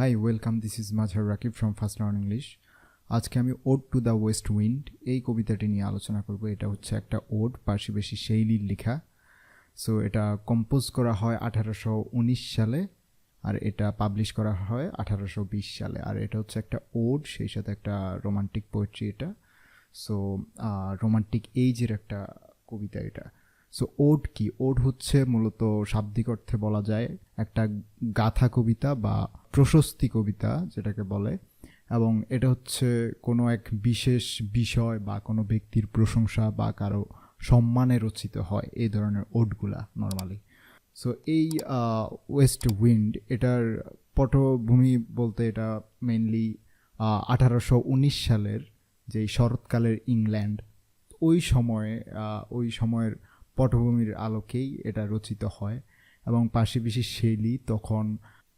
Hi welcome this is Mazhar Rakib from first learn English আজকে আমি ode to the west wind এই কবিতাটি নিয়ে আলোচনা করব। এটা হচ্ছে একটা ওড পার্শ্ববেশী শৈলীর লেখা। সো এটা কম্পোজ করা হয় আঠারোশো উনিশ সালে আর এটা পাবলিশ করা হয় আঠারোশো বিশ সালে। আর এটা হচ্ছে একটা ওড সেই সাথে একটা রোমান্টিক পোয়েট্রি এটা। সো রোমান্টিক এইজের একটা কবিতা এটা। সো ওড কি? ওড হচ্ছে মূলত শাব্দিক অর্থে বলা যায় একটা গাথা কবিতা বা প্রশস্তি কবিতা যেটাকে বলে, এবং এটা হচ্ছে কোনো এক বিশেষ বিষয় বা কোনো ব্যক্তির প্রশংসা বা কারও সম্মানে রচিত হয় এই ধরনের ওটগুলা নর্মালি সো এই ওয়েস্ট উইন্ড এটার পটভূমি বলতে এটা মেনলি আঠারোশো উনিশ সালের যেই শরৎকালের ইংল্যান্ড, ওই সময়ে ওই সময়ের পটভূমির আলোকেই এটা রচিত হয়। এবং পাশে পাশাপাশি শৈলী তখন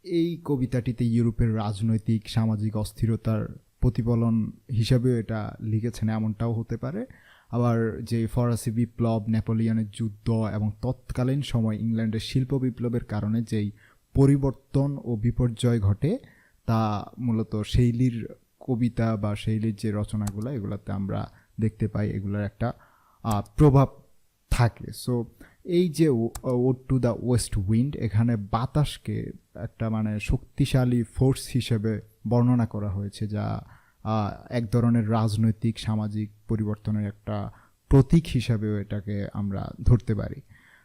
এই কবিতাটিতে ইউরোপের রাজনৈতিক, সামাজিক অস্থিরতার প্রতিফলন হিসাবেও এটা লিখেছেন, এমনটাও হতে পারে। আবার যে ফরাসি বিপ্লব, নেপোলিয়নের যুদ্ধ এবং তৎকালীন সময় ইংল্যান্ডের শিল্প বিপ্লবের কারণে যেই পরিবর্তন ও বিপর্যয় ঘটে, তা মূলত শৈলীর কবিতা বা শৈলীর যে রচনাগুলো, এগুলোতে আমরা দেখতে পাই, এগুলোর একটা প্রভাব থাকে। সো এই যে ode to the west wind, এখানে বাতাসকে একটা মানে শক্তিশালী ফোর্স হিসেবে বর্ণনা করা হয়েছে যা এক ধরনের রাজনৈতিক, সামাজিক পরিবর্তনের একটা প্রতীক হিসাবেও এটাকে আমরা ধরতে পারি।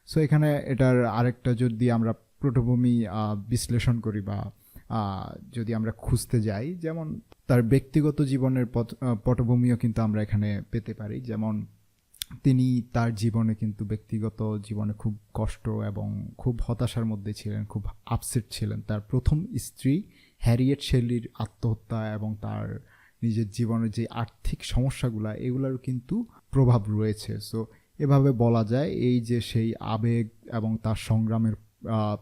সো এখানে এটার আরেকটা যদি আমরা পটভূমি বিশ্লেষণ করি বা যদি আমরা খুঁজতে যাই, যেমন তার ব্যক্তিগত জীবনের পট- পটভূমিও কিন্তু আমরা এখানে পেতে পারি। যেমন তিনি তার জীবনে কিন্তু ব্যক্তিগত জীবনে খুব কষ্ট এবং খুব হতাশার মধ্যে ছিলেন, খুব আপসেট ছিলেন। তার প্রথম স্ত্রী হ্যারিয়েট শেলির আত্মহত্যা এবং তার নিজের জীবনের যে আর্থিক সমস্যাগুলো, এগুলোরও কিন্তু প্রভাব রয়েছে। সো এভাবে বলা যায়, এই যে সেই আবেগ এবং তার সংগ্রামের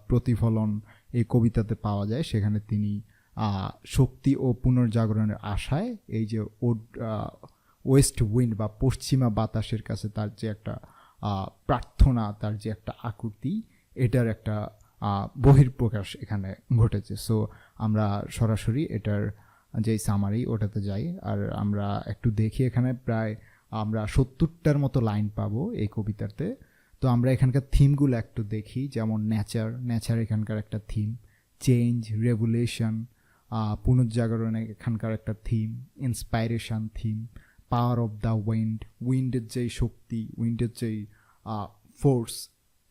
প্রতিফলন এই কবিতাতে পাওয়া যায়, সেখানে তিনি শক্তি ও পুনর্জাগরণের আশায় এই যে ওড ওয়েস্ট উইন্ড বা পশ্চিমা বাতাসের কাছে তার যে একটা প্রার্থনা, তার যে একটা আকুতি, এটার একটা বহির্প্রকাশ এখানে ঘটেছে। সো আমরা সরাসরি এটার যে সামারি ওটাতে যাই, আর আমরা একটু দেখি এখানে প্রায়, আমরা সত্তরটার মতো লাইন পাবো এই কবিতাতে। তো আমরা এখানকার থিমগুলো একটু দেখি, যেমন নেচার নেচার এখানকার একটা থিম চেঞ্জ রেভুলেশন পুনর্জাগরণ এখানকার একটা theme inspiration theme power of the wind উইন্ডের যেই শক্তি উইন্ডের যেই ফোর্স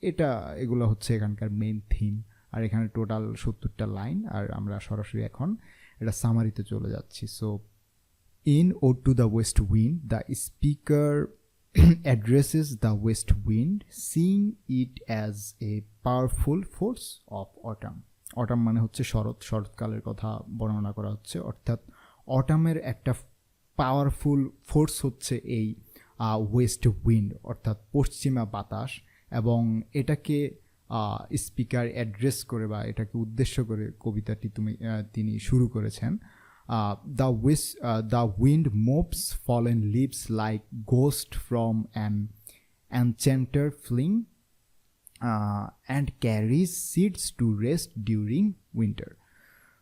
এটা, এগুলো হচ্ছে এখানকার মেন থিম আর এখানে টোটাল সত্তরটা লাইন আর আমরা সরাসরি এখন এটা সামারিতে চলে যাচ্ছি। So in ode to the west wind the speaker addresses the west wind seeing it as a powerful force of autumn autumn মানে হচ্ছে শরৎ, শরৎকালের কথা বর্ণনা করা হচ্ছে। অর্থাৎ অটামের একটা পাওয়ারফুল ফোর্স হচ্ছে এই ওয়েস্ট উইন্ড অর্থাৎ পশ্চিমা বাতাস, এবং এটাকে স্পিকার অ্যাড্রেস করে বা এটাকে উদ্দেশ্য করে কবিতাটি তুমি তিনি শুরু করেছেন। The wish the wind moves fallen leaves like ghost from an enchanter fleeing and carries seeds to rest during winter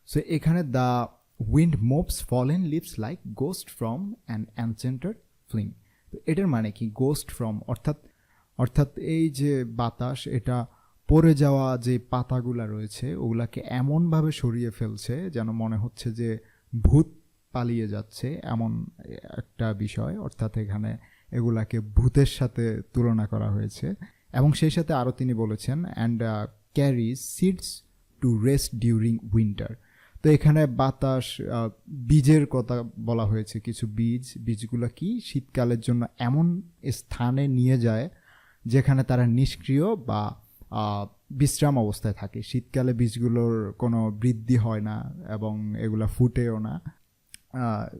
so এখানে the wind moves fallen leaves like ghost from an enchanter fleeing তো এটার মানে কি? Ghost from অর্থাৎ অর্থাৎ এই যে বাতাস, এটা পড়ে যাওয়া যে পাতাগুলা রয়েছে, ওগুলাকে এমনভাবে সরিয়ে ফেলছে যেন মনে হচ্ছে যে ভূত পালিয়ে যাচ্ছে এমন একটা বিষয়। অর্থাৎ এখানে এগুলাকে ভূতের সাথে তুলনা করা হয়েছে। এবং সেই সাথে আরও তিনি বলেছেন and carry seeds to rest during winter তো এখানে বাতাস বীজের কথা বলা হয়েছে। কিছু বীজ, বীজগুলো কি? শীতকালের জন্য এমন স্থানে নিয়ে যায় যেখানে তারা নিষ্ক্রিয় বা বিশ্রাম অবস্থায় থাকে। শীতকালে বীজগুলোর কোনো বৃদ্ধি হয় না এবং এগুলা ফুটেও না।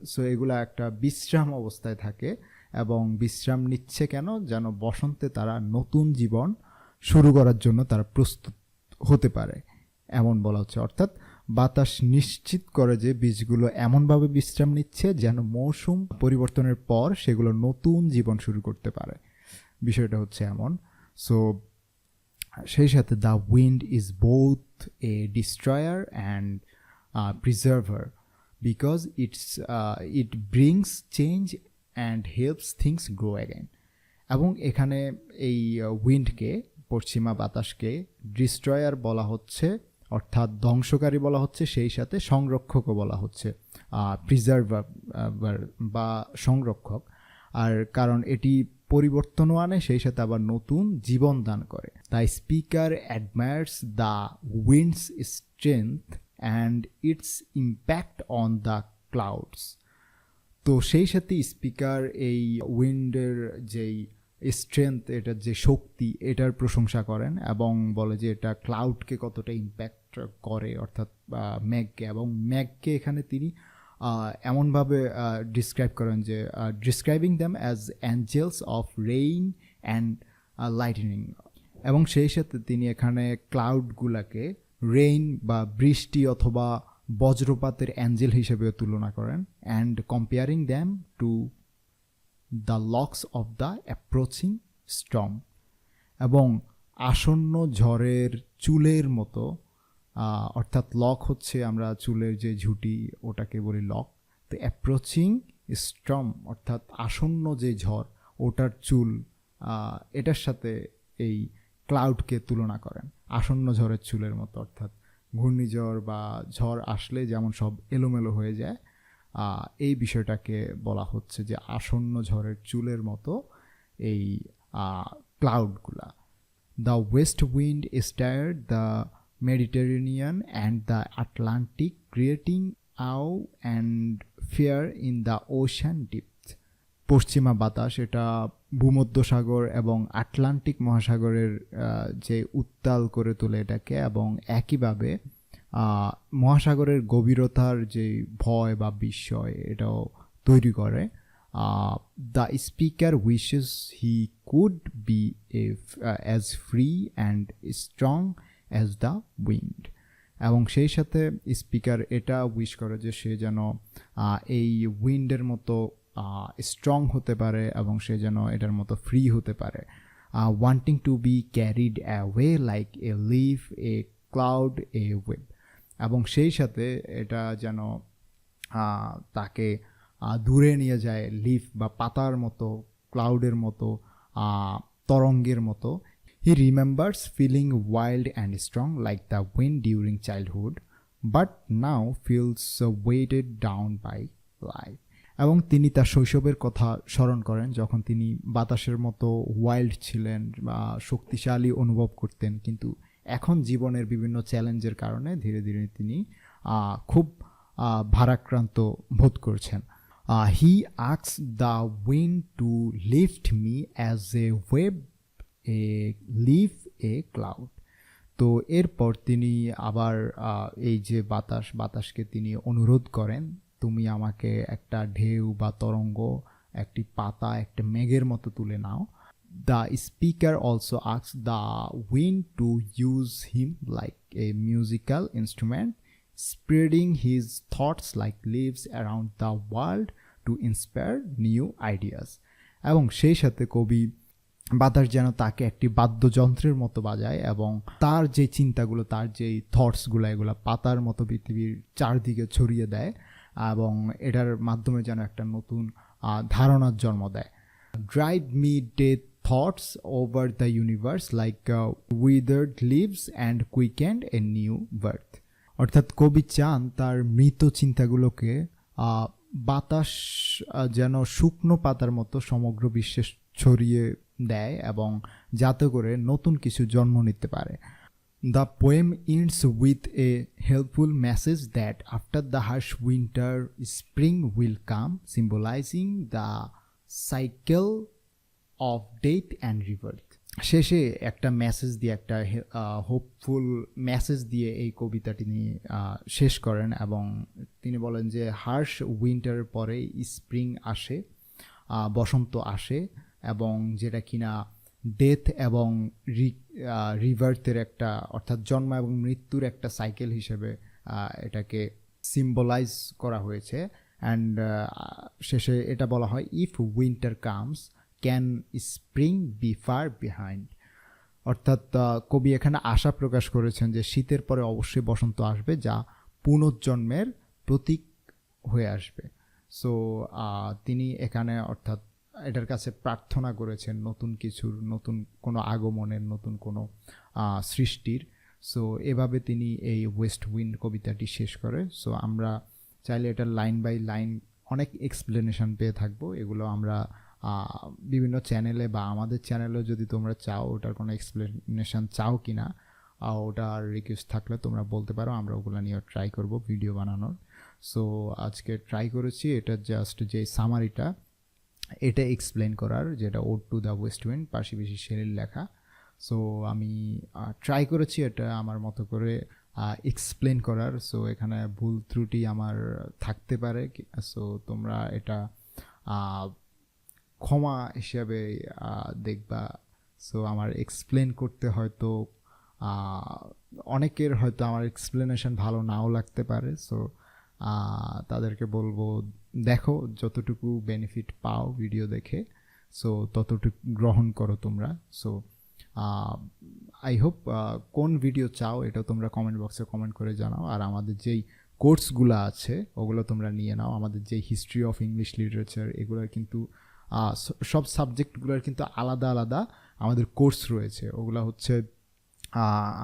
সো এগুলা একটা বিশ্রাম অবস্থায় থাকে এবং বিশ্রাম নিচ্ছে কেন? যেন বসন্তে তারা নতুন জীবন শুরু করার জন্য তারা প্রস্তুত হতে পারে। এমন বলা হচ্ছে। অর্থাৎ বাতাস নিশ্চিত করে যে বীজগুলো এমনভাবে বিশ্রাম নিচ্ছে যেন মৌসুম পরিবর্তনের পর সেগুলো নতুন জীবন শুরু করতে পারে। বিষয়টা হচ্ছে এমন। সো সেই সাথে the wind is both a destroyer and preserver because it's it brings change and helps things grow again এবং এখানে এই উইন্ডকে পশ্চিমা বাতাসকে ডিস্ট্রয়ার বলা হচ্ছে অর্থাৎ ধ্বংসকারী বলা হচ্ছে, সেই সাথে সংরক্ষকও বলা হচ্ছে প্রিজার্ভার বা সংরক্ষক। আর কারণ এটি পরিবর্তনও আনে, সেই সাথে আবার নতুন জীবন দান করে। তাই speaker admires the wind's strength and its impact on the clouds তো সেই সাথে স্পিকার এই উইন্ডের যেই স্ট্রেংথ এটার যে শক্তি, এটার প্রশংসা করেন এবং বলে যে এটা ক্লাউডকে কতটা ইম্প্যাক্ট করে, অর্থাৎ ম্যাগকে এবং ম্যাগকে এখানে তিনি এমনভাবে ডিসক্রাইব করেন যে describing them as angels of rain and lightning এবং সেই সাথে তিনি এখানে ক্লাউডগুলাকে রেইন বা বৃষ্টি অথবা বজ্রপাতের অ্যাঞ্জেল হিসেবে তুলনা করেন and comparing them to the locks of the approaching storm এবং আসন্ন ঝড়ের চুলের মতো অর্থাৎ লক হচ্ছে আমরা চুলের যে ঝুঁটি, ওটাকে বলি লক তো অ্যাপ্রোচিং স্ট্রম অর্থাৎ আসন্ন যে ঝড়, ওটার চুল এটার সাথে এই ক্লাউডকে তুলনা করেন। আসন্ন ঝড়ের চুলের মতো, অর্থাৎ ঘূর্ণিঝড় বা ঝড় আসলে যেমন সব এলোমেলো হয়ে যায় এই বিষয়টাকে বলা হচ্ছে যে আসন্ন ঝড়ের চুলের মতো এই ক্লাউডগুলা The west wind stirred the Mediterranean and the Atlantic, creating awe and fear in the ocean depths. পশ্চিমা বাতাস এটা ভূমধ্যসাগর এবং আটলান্টিক মহাসাগরের যে উত্তাল করে তোলে এটাকে এবং একইভাবে মহাসাগরের গভীরতার যে ভয় বা বিস্ময় এটাও তৈরি করে the speaker wishes he could be a as free and strong as the wind এবং সেই সাথে স্পিকার এটা উইশ করে যে সে যেন এই উইন্ডের মতো স্ট্রং হতে পারে এবং সে যেন এটার মতো ফ্রি হতে পারে। Wanting to be carried away like a leaf a cloud a wave এবং সেই সাথে এটা যেন তাকে দূরে নিয়ে যায় লিফ বা পাতার মতো ক্লাউডের মতো তরঙ্গের মতো। He remembers feeling wild and strong like the wind during childhood but now feels weighted down by life এবং তিনি তার শৈশবের কথা স্মরণ করেন যখন তিনি বাতাসের মতো ওয়াইল্ড ছিলেন বা শক্তিশালী অনুভব করতেন। কিন্তু এখন জীবনের বিভিন্ন চ্যালেঞ্জের কারণে ধীরে ধীরে তিনি খুব ভারাক্রান্ত বোধ করছেন। He asks the wind to lift me as a wave a leaf a cloud তো এরপর তিনি আবার এই যে বাতাস, বাতাসকে তিনি অনুরোধ করেন, তুমি আমাকে একটা ঢেউ বা তরঙ্গ, একটি পাতা, একটা মেঘের মতো তুলে নাও। The speaker also asks the wind to use him like a musical instrument spreading his thoughts like leaves around the world to inspire new ideas এবং সেই সাথে কবি বাতাস যেন তাকে একটি বাদ্যযন্ত্রের মতো বাজায় এবং তার যে চিন্তাগুলো, তার যেই থটসগুলো এগুলো পাতার মতো পৃথিবীর চারদিকে ছড়িয়ে দেয় এবং এটার মাধ্যমে যেন একটা নতুন ধারণার জন্ম দেয়। Drive me death thoughts over the universe like withered leaves and quicken a new birth অর্থাৎ কবি চান তার মৃত চিন্তাগুলোকে বাতাস যেন শুকনো পাতার মতো সমগ্র বিশ্বে ছড়িয়ে দেয় এবং যাতে করে নতুন কিছু জন্ম নিতে পারে। The poem ends with a helpful message that after the harsh winter spring will come symbolising the cycle of death and rebirth শেষে একটা মেসেজ দিয়ে, একটা হোপফুল মেসেজ দিয়ে এই কবিতা তিনি শেষ করেন এবং তিনি বলেন যে হার্শ উইন্টারের পরে স্প্রিং আসে বসন্ত আসে এবং যেটা কিনা ডেথ এবং রিভার্থের একটা, অর্থাৎ জন্ম এবং মৃত্যুর একটা সাইকেল হিসেবে এটাকে সিম্বলাইজ করা হয়েছে। অ্যান্ড শেষে এটা বলা হয় if winter comes can spring be far behind অর্থাৎ কবি এখানে আশা প্রকাশ করেছেন যে শীতের পরে অবশ্যই বসন্ত আসবে, যা পুনর্জন্মের প্রতীক হয়ে আসবে। সো তিনি এখানে, অর্থাৎ এটার কাছে প্রার্থনা করেছেন নতুন কিছুর, নতুন কোনো আগমনের, নতুন কোনো সৃষ্টির। সো এভাবে তিনি এই ওয়েস্ট উইন্ড কবিতাটি শেষ করে। সো আমরা চাইলে এটা লাইন বাই লাইন অনেক এক্সপ্লেনেশন পেয়ে থাকব। এগুলো আমরা বিভিন্ন চ্যানেলে বা আমাদের চ্যানেলে যদি তোমরা চাও ওটার কোনো এক্সপ্লেনেশন চাও কি না ওটার রিকোয়েস্ট থাকলে তোমরা বলতে পারো। আমরা ওগুলো নিয়ে ট্রাই করব ভিডিও বানানোর। সো আজকে ট্রাই করেছি, এটা জাস্ট যে সামারিটা এটা এক্সপ্লেন করার যেটা ode to the west wind পাশাপাশি শেরির লেখা। সো আমি ট্রাই করেছি এটা আমার মতো করে এক্সপ্লেন করার। সো এখানে ভুল ত্রুটি আমার থাকতে পারে। সো তোমরা এটা ক্ষমা হিসাবে দেখবা। সো আমার এক্সপ্লেন করতে হয়তো অনেকের হয়তো আমার এক্সপ্লেনেশন ভালো নাও লাগতে পারে। সো তাদেরকে বলব, দেখো, যতটুকু বেনিফিট পাও ভিডিও দেখে সো ততটুকু গ্রহণ করো তোমরা সো আই হোপ কোন ভিডিও চাও এটা তোমরা কমেন্ট বক্সে কমেন্ট করে জানাও, আর আমাদের যেই কোর্সগুলো আছে, ওগুলো তোমরা নিয়ে নাও, আমাদের যে হিস্ট্রি অফ ইংলিশ লিটারেচার এগুলোর কিন্তু সব সাবজেক্টগুলোর কিন্তু আলাদা আলাদা আমাদের কোর্স রয়েছে, ওগুলো হচ্ছে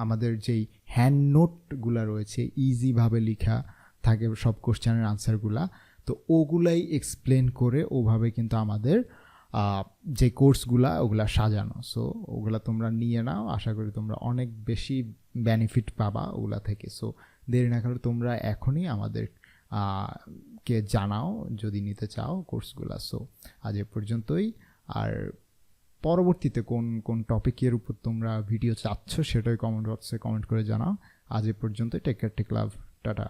আমাদের যেই হ্যান্ড নোটগুলো রয়েছে ইজিভাবে লেখা থাকে সব কোশ্চেনের আনসারগুলা। তো ওগুলাই এক্সপ্লেন করে ওভাবে কিন্তু আমাদের যে কোর্সগুলা ওগুলা সাজানো। সো ওগুলা তোমরা নিয়ে নাও, আশা করি তোমরা অনেক বেশি বেনিফিট পাবা ওগুলা থেকে। সো দেরি না করে তোমরা এখনই আমাদের কে জানাও, যদি নিতে চাও কোর্সগুলা। সো আজ এ পর্যন্তই। আর পরবর্তীতে কোন কোন টপিকের উপর তোমরা ভিডিও চাচ্ছ সেটাই কমেন্ট বক্সে কমেন্ট করে জানাও। আজ এ পর্যন্তই। Take care take love tata